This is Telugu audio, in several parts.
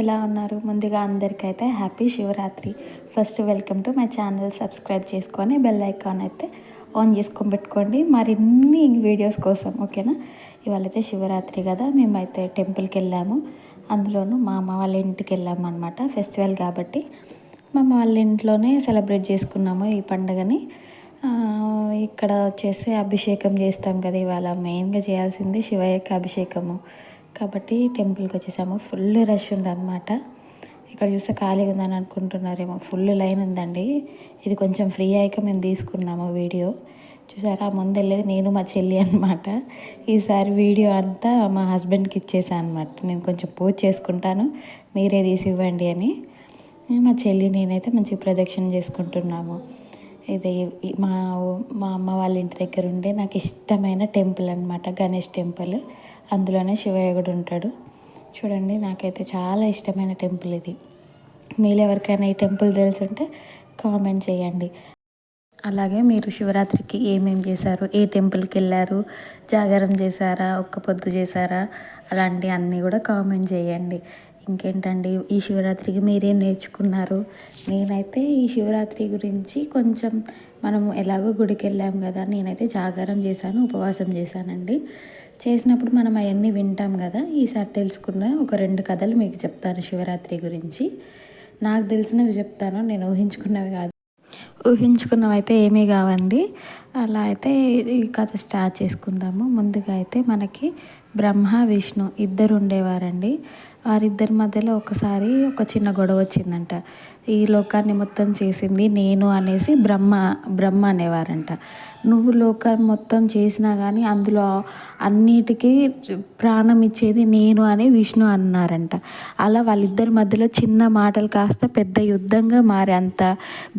ఎలా ఉన్నారు? ముందుగా అందరికైతే happy Shivaratri. First welcome to my channel. Subscribe చేసుకొని బెల్ ఐకాన్ అయితే ఆన్ చేసుకొని పెట్టుకోండి. మరిన్ని వీడియోస్ కోసం ఓకేనా? ఇవాళైతే శివరాత్రి కదా మేమైతే టెంపుల్కి వెళ్ళాము. అందులోనూ మా అమ్మ వాళ్ళ ఇంటికి వెళ్ళాము అనమాట ఫెస్టివల్ కాబట్టి. మా అమ్మ వాళ్ళ ఇంట్లోనే సెలబ్రేట్ చేసుకున్నాము ఈ పండుగని. ఇక్కడ వచ్చేసి అభిషేకం చేస్తాం కదా ఇవాళ. మెయిన్గా చేయాల్సింది శివయ్యకి అభిషేకము. కాబట్టి టెంపుల్కి వచ్చేసాము. ఫుల్ రష్ ఉందన్నమాట. ఇక్కడ చూస్తే ఖాళీగా ఉందని అనుకుంటున్నారేమో. ఫుల్ లైన్ ఉందండి. ఇది కొంచెం ఫ్రీ అయ్యాక మేము తీసుకున్నాము వీడియో. చూసారా? ముందు వెళ్ళేది నేను మా చెల్లి అనమాట ఈసారి వీడియో అంతా మా హస్బెండ్కి ఇచ్చేసాను అనమాట నేను కొంచెం పూజ చేసుకుంటాను. మీరే తీసి ఇవ్వండి అని. మా చెల్లి నేనైతే మంచిగా ప్రదక్షిణ చేసుకుంటున్నాము. ఇది మా మా అమ్మ వాళ్ళ ఇంటి దగ్గర ఉండే నాకు ఇష్టమైన టెంపుల్ అనమాట గణేష్ టెంపుల్. అందులోనే శివయ్య కూడా ఉంటాడు. చూడండి నాకైతే చాలా ఇష్టమైన టెంపుల్ ఇది. మీరు ఎవరికైనా ఈ టెంపుల్ తెలుసుంటే కామెంట్ చేయండి. అలాగే మీరు శివరాత్రికి ఏమేం చేశారు? ఏ టెంపుల్కి వెళ్ళారు? జాగారం చేశారా? ఒక్క పొద్దు చేశారా? అలాంటి అన్నీ కూడా కామెంట్ చేయండి. ఇంకేంటండి ఈ శివరాత్రికి మీరేం నేర్చుకున్నారు? నేనైతే ఈ శివరాత్రి గురించి కొంచెం మనము ఎలాగో గుడికి వెళ్ళాం కదా నేనైతే జాగారం చేశాను ఉపవాసం చేశానండి. చేసినప్పుడు మనం అవన్నీ వింటాం కదా ఈసారి తెలుసుకున్న ఒక రెండు కథలు మీకు చెప్తాను శివరాత్రి గురించి. నాకు తెలిసినవి చెప్తాను నేను ఊహించుకున్నవి కాదు. ఊహించుకున్నవి అయితే ఏమీ కావండి. అలా అయితే ఈ కథ స్టార్ట్ చేసుకుందాము. ముందుగా అయితే మనకి బ్రహ్మ విష్ణు ఇద్దరు ఉండేవారండి. వారిద్దరి మధ్యలో ఒకసారి ఒక చిన్న గొడవ వచ్చిందంట. ఈ లోకాన్ని మొత్తం చేసింది నేను అనేసి బ్రహ్మ బ్రహ్మ అనేవారంట. నువ్వు లోకాన్ని మొత్తం చేసినా కానీ అందులో అన్నిటికీ ప్రాణం ఇచ్చేది నేను అని విష్ణు అన్నారంట. అలా వాళ్ళిద్దరి మధ్యలో చిన్న మాటలు కాస్త పెద్ద యుద్ధంగా మారి అంత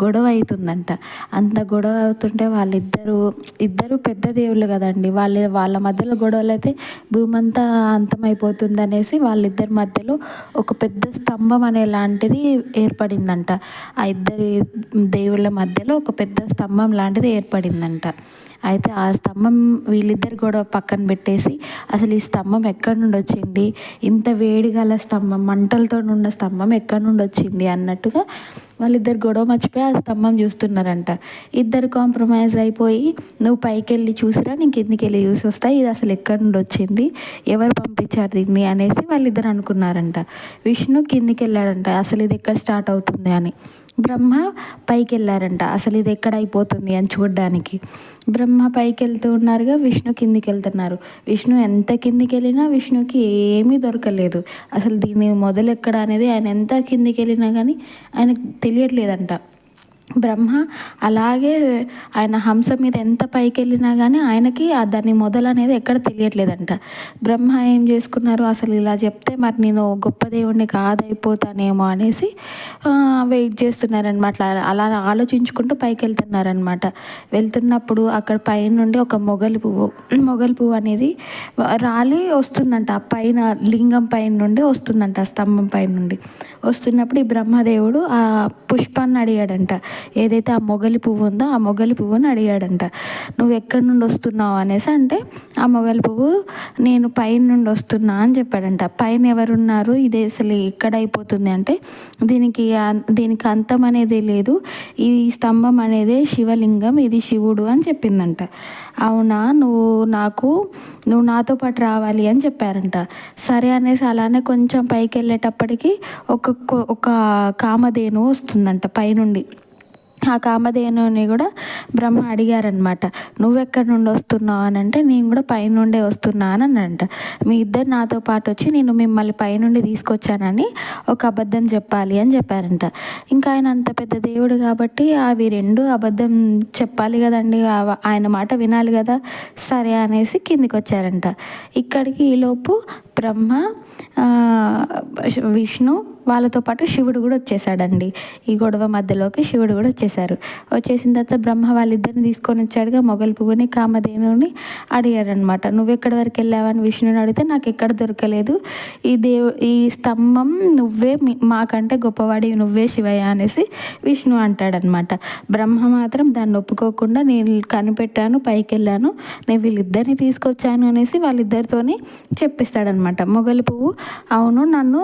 గొడవ అవుతుందంట. అంత గొడవ అవుతుంటే వాళ్ళిద్దరూ ఇద్దరు పెద్ద దేవుళ్ళు కదండి. వాళ్ళ వాళ్ళ మధ్యలో గొడవలు అయితే భూమంతా అంతమైపోతుంది అనేసి వాళ్ళిద్దరి మధ్య మధ్యలో ఒక పెద్ద స్తంభం అనే లాంటిది ఏర్పడిందంట ఏర్పడిందంట. ఆ ఇద్దరి దేవుళ్ళ మధ్యలో ఒక పెద్ద స్తంభం లాంటిది ఏర్పడిందంట. అయితే ఆ స్తంభం వీళ్ళిద్దరు గొడవ పక్కన పెట్టేసి అసలు ఈ స్తంభం ఎక్కడి నుండి వచ్చింది? ఇంత వేడి గల స్తంభం మంటలతో ఉన్న స్తంభం ఎక్కడి నుండి వచ్చింది అన్నట్టుగా వాళ్ళిద్దరు గొడవ మర్చిపోయి ఆ స్తంభం చూస్తున్నారంట. ఇద్దరు కాంప్రమైజ్ అయిపోయి నువ్వు పైకి వెళ్ళి చూసిరా నేను కిందికి వెళ్ళి చూసి వస్తా ఇది అసలు ఎక్కడి నుండి వచ్చింది? ఎవరు పంపించారు దీన్ని? అనేసి వాళ్ళిద్దరు అనుకున్నారంట. విష్ణు కిందికి వెళ్ళాడంట అసలు ఇది ఎక్కడ స్టార్ట్ అవుతుంది? అని. బ్రహ్మ పైకి వెళ్ళారంట అసలు ఇది ఎక్కడ అయిపోతుంది అని చూడడానికి. బ్రహ్మ పైకి వెళ్తూ ఉన్నారుగా విష్ణు కిందికి వెళ్తున్నారు విష్ణు ఎంత కిందికి వెళ్ళినా విష్ణుకి ఏమీ దొరకలేదు. అసలు దీన్ని మొదలు ఎక్కడ అనేది ఆయన ఎంత కిందికి వెళ్ళినా కానీ ఆయనకు తెలియట్లేదంట. బ్రహ్మ అలాగే ఆయన హంస మీద ఎంత పైకి వెళ్ళినా కానీ ఆయనకి దాని మొదలు అనేది ఎక్కడ తెలియట్లేదంట. బ్రహ్మ ఏం చేసుకున్నారు? అసలు ఇలా చెప్తే మరి నేను గొప్ప దేవుణ్ణి కాదైపోతానేమో అనేసి వెయిట్ చేస్తున్నారనమాట అలా ఆలోచించుకుంటూ పైకి వెళ్తున్నారనమాట వెళ్తున్నప్పుడు అక్కడ పైన నుండి ఒక మొగలి పువ్వు మొగలి పువ్వు అనేది రాలి వస్తుందంట. ఆ పైన లింగం పైన నుండి వస్తుందంట స్తంభం పైన నుండి వస్తున్నప్పుడు ఈ బ్రహ్మదేవుడు ఆ పుష్పాన్ని అడిగాడంట. ఏదైతే ఆ మొగలి పువ్వు ఉందో ఆ మొగలి పువ్వుని అడిగాడంట. నువ్వు ఎక్కడి నుండి వస్తున్నావు? అనేసి అంటే ఆ మొగలి పువ్వు నేను పైన నుండి వస్తున్నా అని చెప్పాడంట. పైన ఎవరున్నారు? ఇది అసలు ఎక్కడైపోతుంది అంటే దీనికి దీనికి అంతం అనేది లేదు. ఈ స్తంభం అనేది శివలింగం. ఇది శివుడు అని చెప్పిందంట. అవునా? నువ్వు నాకు నువ్వు నాతో పాటు రావాలి అని చెప్పారంట. సరే అనేసి అలానే కొంచెం పైకి వెళ్ళేటప్పటికి ఒక ఒక కామధేను వస్తుందంట పైనుండి. ఆ కామధేనుని కూడా బ్రహ్మ అడిగారనమాట నువ్వెక్కడి నుండి వస్తున్నావు? అని అంటే నేను కూడా పైనుండే వస్తున్నా అని అంట మీ ఇద్దరు నాతో పాటు వచ్చి నేను మిమ్మల్ని పైనుండి తీసుకొచ్చానని ఒక అబద్ధం చెప్పాలి అని చెప్పారంట. ఇంకా ఆయన అంత పెద్ద దేవుడు కాబట్టి అవి రెండు అబద్ధం చెప్పాలి కదండి ఆయన మాట వినాలి కదా సరే అనేసి కిందికి వచ్చారంట ఇక్కడికి ఈలోపు బ్రహ్మ విష్ణు వాళ్ళతో పాటు శివుడు కూడా వచ్చేసాడండి. ఈ గొడవ మధ్యలోకి శివుడు కూడా వచ్చేసాడు. వచ్చేసారు వచ్చేసిన తర్వాత బ్రహ్మ వాళ్ళిద్దరిని తీసుకొని వచ్చాడుగా మొగల్ పువ్వుని కామధేనుని అడిగారనమాట నువ్వు ఎక్కడి వరకు వెళ్ళావని విష్ణుని అడిగితే నాకు ఎక్కడ దొరకలేదు. ఈ దేవు ఈ స్తంభం నువ్వే మాకంటే గొప్పవాడి నువ్వే శివయ్య అనేసి విష్ణు అంటాడనమాట బ్రహ్మ మాత్రం దాన్ని ఒప్పుకోకుండా నేను కనిపెట్టాను పైకి వెళ్ళాను నేను వీళ్ళిద్దరిని తీసుకొచ్చాను అనేసి వాళ్ళిద్దరితోని చెప్పిస్తాడనమాట మొగలి పువ్వు అవును నన్ను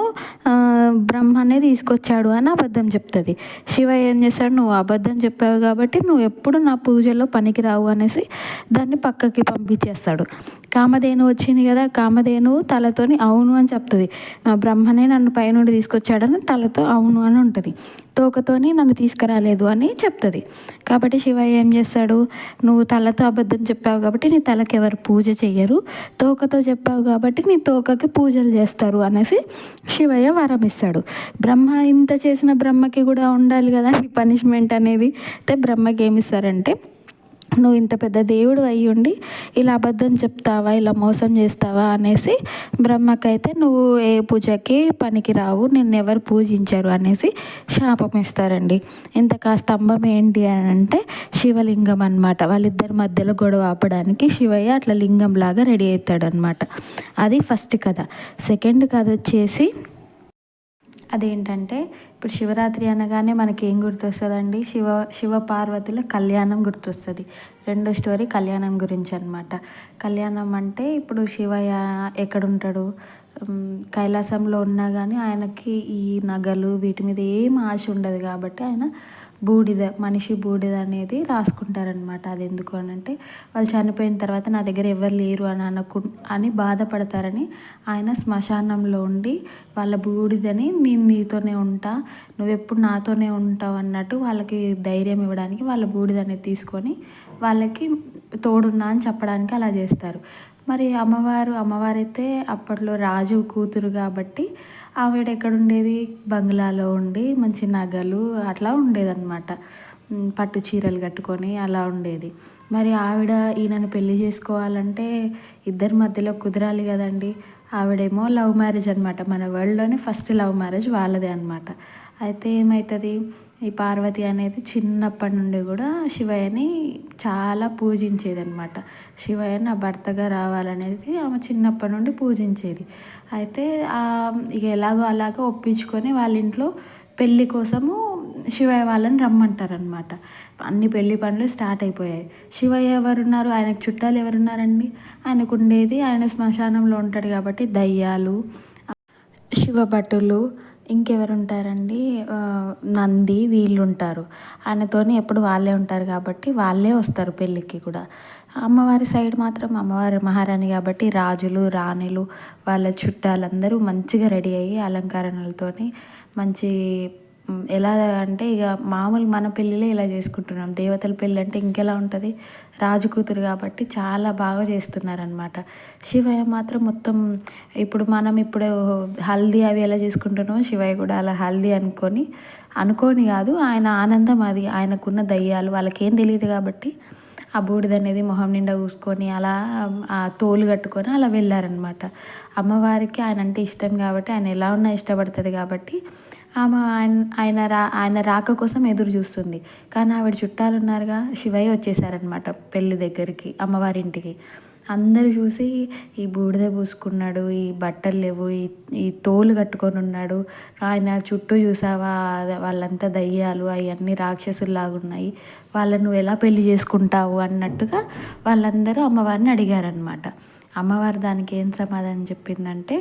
బ్రహ్మనే తీసుకొచ్చాడు అని అబద్ధం చెప్తుంది. శివ ఏం చేస్తాడు నువ్వు అబద్ధం చెప్పావు కాబట్టి నువ్వు ఎప్పుడు నా పూజలో పనికి రావు అనేసి దాన్ని పక్కకి పంపించేస్తాడు. కామధేను వచ్చింది కదా కామధేను తలతోని అవును అని చెప్తుంది. బ్రహ్మనే నన్ను పైనుండి తీసుకొచ్చాడని తలతో అవును అని ఉంటుంది. తోకతోని నన్ను తీసుకురాలేదు అని చెప్తుంది. కాబట్టి శివయ్య ఏం చేస్తాడు? నువ్వు తలతో అబద్ధం చెప్పావు కాబట్టి నీ తలకి ఎవరు పూజ చెయ్యరు. తోకతో చెప్పావు కాబట్టి నీ తోకకి పూజలు చేస్తారు అనేసి శివయ్య వరం ఇస్తాడు. బ్రహ్మ ఇంత చేసిన బ్రహ్మకి కూడా ఉండాలి కదా నీ పనిష్మెంట్ అనేది. అయితే బ్రహ్మకి ఏమిస్తారంటే నువ్వు ఇంత పెద్ద దేవుడు అయ్యి ఉండి ఇలా అబద్ధం చెప్తావా ఇలా మోసం చేస్తావా అనేసి బ్రహ్మకైతే నువ్వు ఏ పూజకి పనికి రావు నిన్ను ఎవరు పూజించారు అనేసి శాపం ఇస్తారండి. ఇంత స్తంభం ఏంటి అని అంటే శివలింగం అనమాట వాళ్ళిద్దరి మధ్యలో గొడవ ఆపడానికి శివయ్య అట్లా లింగం లాగా రెడీ అవుతాడనమాట అది ఫస్ట్ కథ. సెకండ్ కథ వచ్చేసి అదేంటంటే ఇప్పుడు శివరాత్రి అనగానే మనకి ఏం గుర్తొస్తుందండి? శివ శివ పార్వతుల కళ్యాణం గుర్తొస్తుంది. రెండో స్టోరీ కళ్యాణం గురించి అనమాట కళ్యాణం అంటే ఇప్పుడు శివయ్య ఎక్కడుంటాడు? కైలాసంలో ఉన్నా కానీ ఆయనకి ఈ నగలు వీటి మీద ఏం ఆశ ఉండదు కాబట్టి ఆయన బూడిద మనిషి బూడిద అనేది రాసుకుంటారనమాట అది ఎందుకు అని అంటే వాళ్ళు చనిపోయిన తర్వాత నా దగ్గర ఎవరు లేరు అని అనుకు అని బాధపడతారని ఆయన శ్మశానంలో ఉండి వాళ్ళ బూడిదని నేను నీతోనే ఉంటా నువ్వెప్పుడు నాతోనే ఉంటావు అన్నట్టు వాళ్ళకి ధైర్యం ఇవ్వడానికి వాళ్ళ బూడిద అనేది తీసుకొని వాళ్ళకి తోడున్నా అని చెప్పడానికి అలా చేస్తారు. మరి అమ్మవారు అమ్మవారైతే అప్పట్లో రాజు కూతురు కాబట్టి ఆవిడ ఎక్కడ ఉండేది బంగ్లాలో ఉండి మంచి నగలు అట్లా ఉండేదన్నమాట. పట్టు చీరలు కట్టుకొని అలా ఉండేది. మరి ఆవిడ ఈయనను పెళ్ళి చేసుకోవాలంటే ఇద్దరి మధ్యలో కుదరాలి కదండి. ఆవిడేమో లవ్ మ్యారేజ్ అనమాట మన వరల్డ్లోనే ఫస్ట్ లవ్ మ్యారేజ్ వాళ్ళదే అనమాట అయితే ఏమవుతుంది ఈ పార్వతి అనేది చిన్నప్పటి నుండి కూడా శివయ్యని చాలా పూజించేది అనమాట శివయ్య నా భర్తగా రావాలనేది ఆమె చిన్నప్పటి నుండి పూజించేది. అయితే ఇక ఎలాగో అలాగో ఒప్పించుకొని వాళ్ళ ఇంట్లో పెళ్ళి కోసము శివయ్య వాళ్ళని రమ్మంటారనమాట అన్ని పెళ్ళి పనులు స్టార్ట్ అయిపోయాయి. శివయ్య ఎవరున్నారు? ఆయనకు చుట్టాలు ఎవరున్నారండి? ఆయనకు ఉండేది ఆయన శ్మశానంలో ఉంటాడు కాబట్టి దయ్యాలు శివభటులు ఇంకెవరు ఉంటారండి నంది వీళ్ళు ఉంటారు ఆయనతోని ఎప్పుడు వాళ్ళే ఉంటారు కాబట్టి వాళ్ళే వస్తారు పెళ్ళికి కూడా. అమ్మవారి సైడ్ మాత్రం అమ్మవారి మహారాణి కాబట్టి రాజులు రాణులు వాళ్ళ చుట్టాలందరూ మంచిగా రెడీ అయ్యి అలంకరణలతోని మంచి ఎలా అంటే ఇక మామూలు మన పెళ్ళిలే ఇలా చేసుకుంటున్నాం. దేవతల పెళ్ళి అంటే ఇంకెలా ఉంటుంది? రాజు కూతురు కాబట్టి చాలా బాగా చేస్తున్నారనమాట శివయ్య మాత్రం మొత్తం ఇప్పుడు మనం ఇప్పుడు హల్దీ అవి ఎలా చేసుకుంటున్నామో శివయ్య కూడా అలా హల్దీ అనుకొని అనుకోని కాదు ఆయన ఆనందం అది. ఆయనకున్న దయ్యాలు వాళ్ళకేం తెలియదు కాబట్టి ఆ బూడిద అనేది మొహం నిండా కూసుకొని అలా ఆ తోలు కట్టుకొని అలా వెళ్ళారనమాట అమ్మవారికి ఆయన అంటే ఇష్టం కాబట్టి ఆయన ఎలా ఉన్నా ఇష్టపడుతుంది కాబట్టి ఆమె ఆయన ఆయన రా ఆయన రాక కోసం ఎదురు చూస్తుంది. కానీ ఆవిడ చుట్టాలు ఉన్నారుగా శివయ్య వచ్చేసారనమాట పెళ్ళి దగ్గరికి అమ్మవారింటికి. అందరూ చూసి ఈ బూడిద పూసుకున్నాడు ఈ బట్టలు లేవు ఈ ఈ తోలు కట్టుకొని ఉన్నాడు. ఆయన చుట్టూ చూసావా వాళ్ళంతా దయ్యాలు అవన్నీ రాక్షసుల్లాగున్నాయి వాళ్ళను నువ్వు ఎలా పెళ్ళి చేసుకుంటావు అన్నట్టుగా వాళ్ళందరూ అమ్మవారిని అడిగారనమాట అమ్మవారు దానికి ఏం సమాధానం చెప్పిందంటే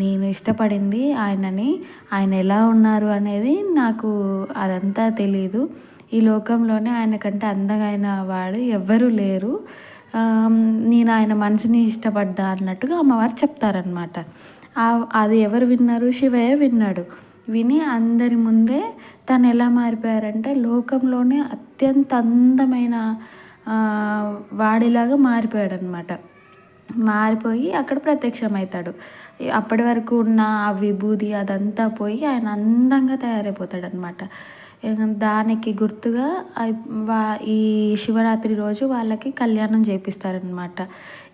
నేను ఇష్టపడింది ఆయనని ఆయన ఎలా ఉన్నారు అనేది నాకు అదంతా తెలియదు ఈ లోకంలోనే ఆయన కంటే అందమైన వాడు ఎవ్వరూ లేరు. నేను ఆయన మనసుని ఇష్టపడ్డా అన్నట్టుగా అమ్మవారు చెప్తారనమాట అది ఎవరు విన్నారు? శివయ్య విన్నాడు. విని అందరి ముందే తను ఎలా మారిపోయారంటే లోకంలోనే అత్యంత అందమైన వాడిలాగా మారిపోయాడు అనమాట మారిపోయి అక్కడ ప్రత్యక్షమవుతాడు. అప్పటి వరకు ఉన్న ఆ విభూది అదంతా పోయి ఆయన అందంగా తయారైపోతాడు అనమాట దానికి గుర్తుగా వా ఈ శివరాత్రి రోజు వాళ్ళకి కళ్యాణం చేపిస్తారనమాట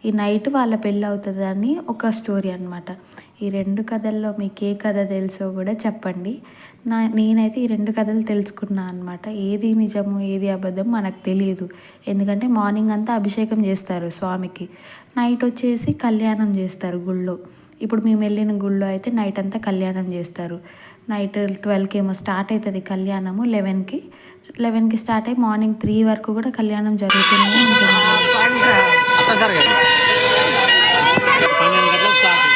ఈ నైట్ వాళ్ళ పెళ్ళి అవుతుందని ఒక స్టోరీ అనమాట ఈ రెండు కథల్లో మీకు ఏ కథ తెలుసో కూడా చెప్పండి. నా నేనైతే ఈ రెండు కథలు తెలుసుకున్నా అనమాట ఏది నిజము ఏది అబద్ధం మనకు తెలియదు. ఎందుకంటే మార్నింగ్ అంతా అభిషేకం చేస్తారు స్వామికి. నైట్ వచ్చేసి కళ్యాణం చేస్తారు గుళ్ళో. ఇప్పుడు మేము వెళ్ళిన గుళ్ళో అయితే నైట్ అంతా కళ్యాణం చేస్తారు. నైట్ ట్వెల్వ్కి ఏమో స్టార్ట్ అవుతుంది కళ్యాణము లెవెన్కి. లెవెన్కి స్టార్ట్ అయ్యి మార్నింగ్ త్రీ వరకు కూడా కళ్యాణం జరుగుతుంది ఉంటుంది పన్నెండు గంటలకు స్టార్ట్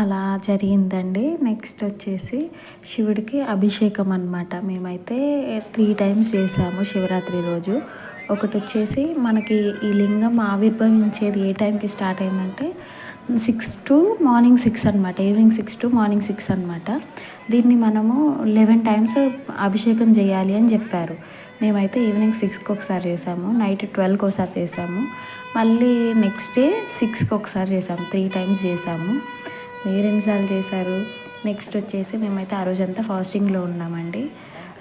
అలా జరిగిందండి. నెక్స్ట్ వచ్చేసి శివుడికి అభిషేకం అనమాట మేమైతే త్రీ టైమ్స్ చేసాము శివరాత్రి రోజు. ఒకటి వచ్చేసి మనకి ఈ లింగం ఆవిర్భవించేది ఏ టైంకి స్టార్ట్ అయిందంటే సిక్స్ టు మార్నింగ్ సిక్స్ అనమాట evening six to morning six అనమాట దీన్ని మనము లెవెన్ టైమ్స్ అభిషేకం చేయాలి అని చెప్పారు. మేమైతే ఈవినింగ్ సిక్స్కి ఒకసారి చేసాము నైట్ ట్వెల్వ్కి ఒకసారి చేసాము మళ్ళీ నెక్స్ట్ డే సిక్స్కి ఒకసారి చేసాము త్రీ టైమ్స్ చేసాము. మీరు చేశారు? నెక్స్ట్ వచ్చేసి మేమైతే ఆ రోజంతా ఫాస్టింగ్లో ఉన్నామండి.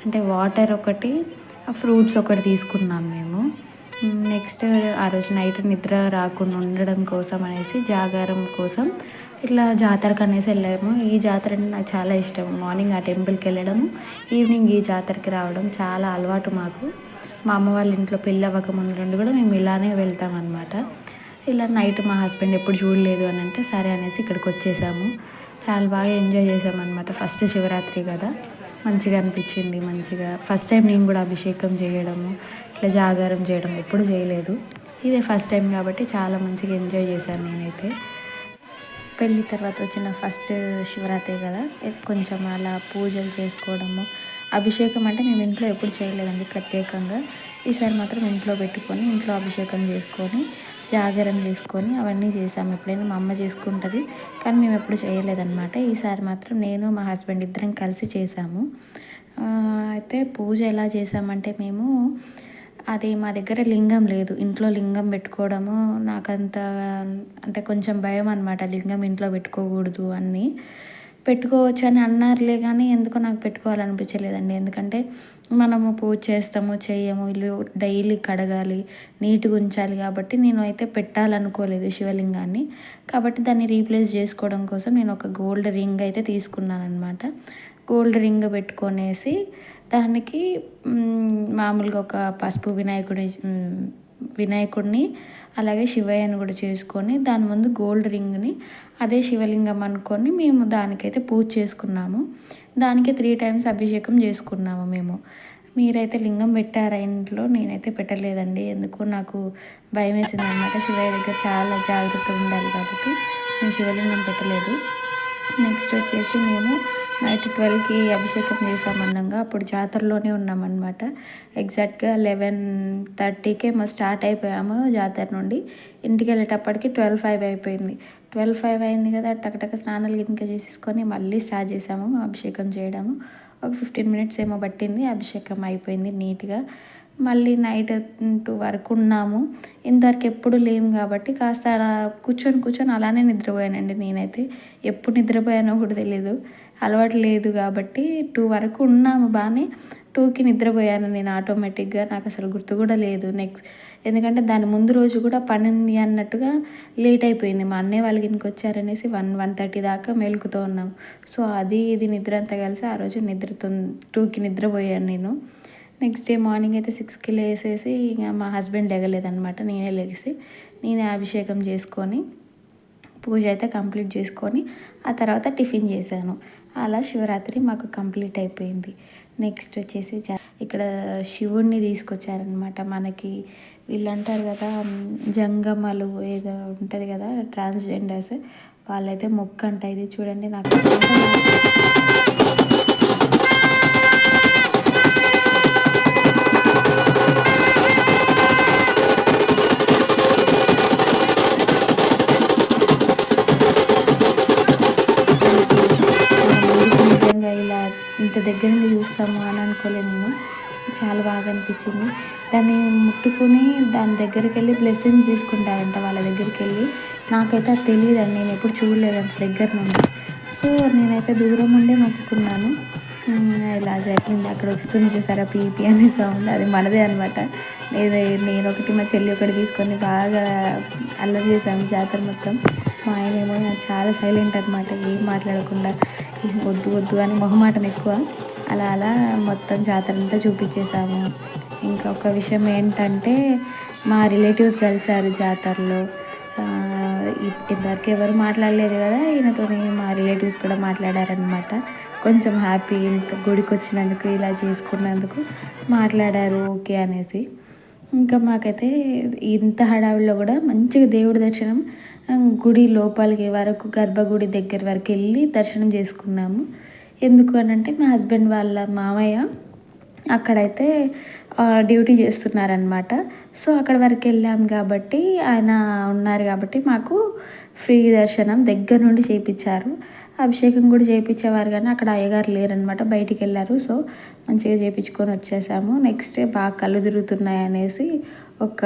అంటే వాటర్ ఒకటి ఫ్రూట్స్ ఒకటి తీసుకున్నాం మేము. నెక్స్ట్ ఆ రోజు నైట్ నిద్ర రాకుండా ఉండడం కోసం అనేసి జాగారం కోసం ఇట్లా జాతరకు అనేసి వెళ్ళాము. ఈ జాతర అంటే నాకు చాలా ఇష్టం. మార్నింగ్ ఆ టెంపుల్కి వెళ్ళడము ఈవినింగ్ ఈ జాతరకి రావడం చాలా అలవాటు మాకు. మా అమ్మ వాళ్ళ ఇంట్లో పెళ్ళి అవ్వకముందు నుండి కూడా మేము ఇలానే వెళ్తామన్నమాట ఇలా నైట్ మా హస్బెండ్ ఎప్పుడు చూడలేదు అని అంటే సరే అనేసి ఇక్కడికి వచ్చేసాము. చాలా బాగా ఎంజాయ్ చేసామన్నమాట ఫస్ట్ శివరాత్రి కదా. మంచిగా అనిపించింది మంచిగా. ఫస్ట్ టైం నేను కూడా అభిషేకం చేయడము ఇట్లా జాగారం చేయడం ఎప్పుడు చేయలేదు. ఇదే ఫస్ట్ టైం కాబట్టి చాలా మంచిగా ఎంజాయ్ చేశాను నేనైతే. పెళ్ళి తర్వాత వచ్చిన ఫస్ట్ శివరాత్రి కదా కొంచెం అలా పూజలు చేసుకోవడము అభిషేకం అంటే మేము ఇంట్లో ఎప్పుడు చేయలేదండి ప్రత్యేకంగా. ఈసారి మాత్రం ఇంట్లో పెట్టుకొని ఇంట్లో అభిషేకం చేసుకొని జాగరం చేసుకొని అవన్నీ చేసాము ఎప్పుడైనా మా అమ్మ చేసుకుంటుంది. కానీ మేము ఎప్పుడు చేయలేదన్నమాట. ఈసారి మాత్రం నేను మా హస్బెండ్ ఇద్దరం కలిసి చేసాము అయితే పూజ ఎలా చేసామంటే మేము అది మా దగ్గర లింగం లేదు. ఇంట్లో లింగం పెట్టుకోవడము నాకంత అంటే కొంచెం భయం అనమాట లింగం ఇంట్లో పెట్టుకోకూడదు అన్నీ. పెట్టుకోవచ్చు అని అన్నారులే కానీ ఎందుకో నాకు పెట్టుకోవాలనిపించలేదండి. ఎందుకంటే మనము పూజ చేస్తాము చేయము ఇల్లు డైలీ కడగాలి నీట్గా ఉంచాలి కాబట్టి నేను అయితే పెట్టాలనుకోలేదు శివలింగాన్ని. కాబట్టి దాన్ని రీప్లేస్ చేసుకోవడం కోసం నేను ఒక గోల్డ్ రింగ్ అయితే తీసుకున్నాను అనమాట గోల్డ్ రింగ్ పెట్టుకొనేసి దానికి మామూలుగా ఒక పసుపు వినాయకుడి వినాయకుడిని అలాగే శివయ్యను కూడా చేసుకొని దాని ముందు గోల్డ్ రింగ్ని అదే శివలింగం అనుకొని మేము దానికైతే పూజ చేసుకున్నాము. దానికి త్రీ టైమ్స్ అభిషేకం చేసుకున్నాము మేము. మీరైతే లింగం పెట్టారా ఇంట్లో? నేనైతే పెట్టలేదండి. ఎందుకో నాకు భయం వేసింది అనమాట శివయ్య దగ్గర చాలా జాగ్రత్తగా ఉండాలి కాబట్టి నేను శివలింగం పెట్టలేదు. నెక్స్ట్ వచ్చేసి మేము నైట్ ట్వెల్వ్కి అభిషేకం చేసామన్నాగా అప్పుడు జాతరలోనే ఉన్నామన్నమాట. ఎగ్జాక్ట్గా లెవెన్ థర్టీకే మా స్టార్ట్ అయిపోయాము జాతర నుండి. ఇంటికి వెళ్ళేటప్పటికి ట్వెల్వ్ ఫైవ్ అయిపోయింది. ట్వెల్వ్ ఫైవ్ అయింది కదా టకటక స్నానాలు ఇంకా చేసేసుకొని మళ్ళీ స్టార్ట్ చేసాము అభిషేకం చేయడము. ఒక ఫిఫ్టీన్ మినిట్స్ ఏమో పట్టింది అభిషేకం అయిపోయింది నీట్గా. మళ్ళీ నైట్ టూ వరకు ఉన్నాము. ఇంతవరకు ఎప్పుడు లేము కాబట్టి కాస్త అలా కూర్చొని కూర్చొని అలానే నిద్రపోయానండి నేనైతే. ఎప్పుడు నిద్రపోయానో కూడా తెలియదు అలవాటు లేదు కాబట్టి టూ వరకు ఉన్నాము బాగానే టూకి నిద్రపోయాను నేను ఆటోమేటిక్గా. నాకు అసలు గుర్తు కూడా లేదు నెక్స్ట్ ఎందుకంటే దాని ముందు రోజు కూడా పని ఉంది అన్నట్టుగా లేట్ అయిపోయింది. మా అన్నయ్య వాళ్ళకి ఇంటికి వచ్చారనేసి వన్ వన్ థర్టీ దాకా మేలుకుతూ ఉన్నాం. సో అది ఇది నిద్ర అంతా కలిసి ఆ రోజు నిద్రతో టూకి నిద్రపోయాను నేను. నెక్స్ట్ డే మార్నింగ్ అయితే సిక్స్కి లేసేసి ఇంకా మా హస్బెండ్ లెగలేదనమాట నేనే లేచి నేనే అభిషేకం చేసుకొని పూజ అయితే కంప్లీట్ చేసుకొని ఆ తర్వాత టిఫిన్ చేశాను. అలా శివరాత్రి మాకు కంప్లీట్ అయిపోయింది. నెక్స్ట్ వచ్చేసి ఇక్కడ శివుణ్ణి తీసుకొచ్చారనమాట మనకి వీళ్ళు అంటారు కదా జంగమలు ఏదో ఉంటుంది కదా ట్రాన్స్జెండర్స్. వాళ్ళైతే మొక్క అంట ఇది చూడండి నాకు. దగ్గర నుండి చూస్తాము అని అనుకోలేదు నేను. చాలా బాగా అనిపించింది. దాన్ని ముట్టుకుని దాని దగ్గరికి వెళ్ళి బ్లెస్సింగ్ తీసుకుంటారంట వాళ్ళ దగ్గరికి వెళ్ళి. నాకైతే అది తెలియదండి నేను ఎప్పుడు చూడలేదంట దగ్గర నుండి. సో నేనైతే దూరం ఉండే మొక్కుకున్నాను. ఇలా జరిగింది. అక్కడ వస్తుంది చూసారా పీపీ అనే సౌండ్ అది మనదే అనమాట నేను ఒకటి మా చెల్లి ఒకటి తీసుకొని బాగా అల్లరి చేసాము జాతర మొత్తం. మా ఆయన ఏమో చాలా సైలెంట్ అనమాట ఏం మాట్లాడకుండా. వద్దు వద్దు అని మొహమాటం ఎక్కువ. అలా అలా మొత్తం జాతర అంతా చూపించేసాము ఇంకా ఒక విషయం ఏంటంటే మా రిలేటివ్స్ కలిసారు జాతరలో. ఇంతవరకు ఎవరు మాట్లాడలేదు కదా ఈయనతో మా రిలేటివ్స్ కూడా మాట్లాడారనమాట కొంచెం హ్యాపీ ఇంత గుడికి వచ్చినందుకు ఇలా చేసుకున్నందుకు మాట్లాడారు ఓకే అనేసి. ఇంకా మాకైతే ఇంత హడావిడిలో కూడా మంచిగా దేవుడి దర్శనం గుడి లోపలికి వరకు గర్భగుడి దగ్గర వరకు వెళ్ళి దర్శనం చేసుకున్నాము. ఎందుకు అని అంటే మా హస్బెండ్ వాళ్ళ మామయ్య అక్కడైతే డ్యూటీ చేస్తున్నారనమాట సో అక్కడ వరకు వెళ్ళాం కాబట్టి ఆయన ఉన్నారు కాబట్టి మాకు ఫ్రీ దర్శనం దగ్గర నుండి చేయించారు అభిషేకం కూడా చేయించేవారు కానీ అక్కడ అయ్యగారు లేరనమాట బయటికి వెళ్ళారు. సో మంచిగా చేయించుకొని వచ్చేసాము. నెక్స్ట్ బాగా కళ్ళు తిరుగుతున్నాయి అనేసి ఒక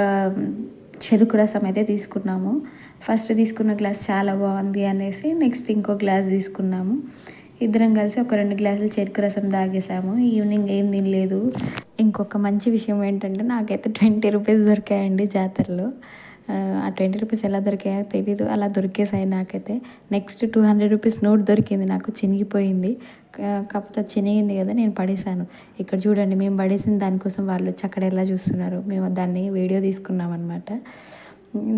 చెరుకు రసం అయితే తీసుకున్నాము. ఫస్ట్ తీసుకున్న గ్లాస్ చాలా బాగుంది అనేసి నెక్స్ట్ ఇంకో గ్లాస్ తీసుకున్నాము. ఇద్దరం కలిసి ఒక రెండు గ్లాసులు చెరుకు రసం తాగేసాము. ఈవినింగ్ ఏం తినలేదు. ఇంకొక మంచి విషయం ఏంటంటే నాకైతే ట్వంటీ రూపీస్ దొరికాయండి జాతరలో. ఆ ట్వంటీ రూపీస్ ఎలా దొరికాయో తెలీదు అలా దొరికేసాయి నాకైతే. Next two hundred rupees note దొరికింది నాకు చినిగిపోయింది. కాకపోతే చినిగింది కదా నేను పడేసాను ఇక్కడ చూడండి మేము పడేసిన దానికోసం వాళ్ళు వచ్చి అక్కడ ఎలా చూస్తున్నారు? మేము దాన్ని వీడియో తీసుకున్నాం అనమాట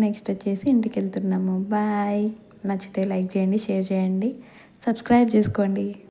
నెక్స్ట్ వచ్చేసి ఇంటికి వెళ్తున్నాము. బాయ్ నచ్చితే లైక్ చేయండి షేర్ చేయండి. సబ్స్క్రైబ్ చేసుకోండి.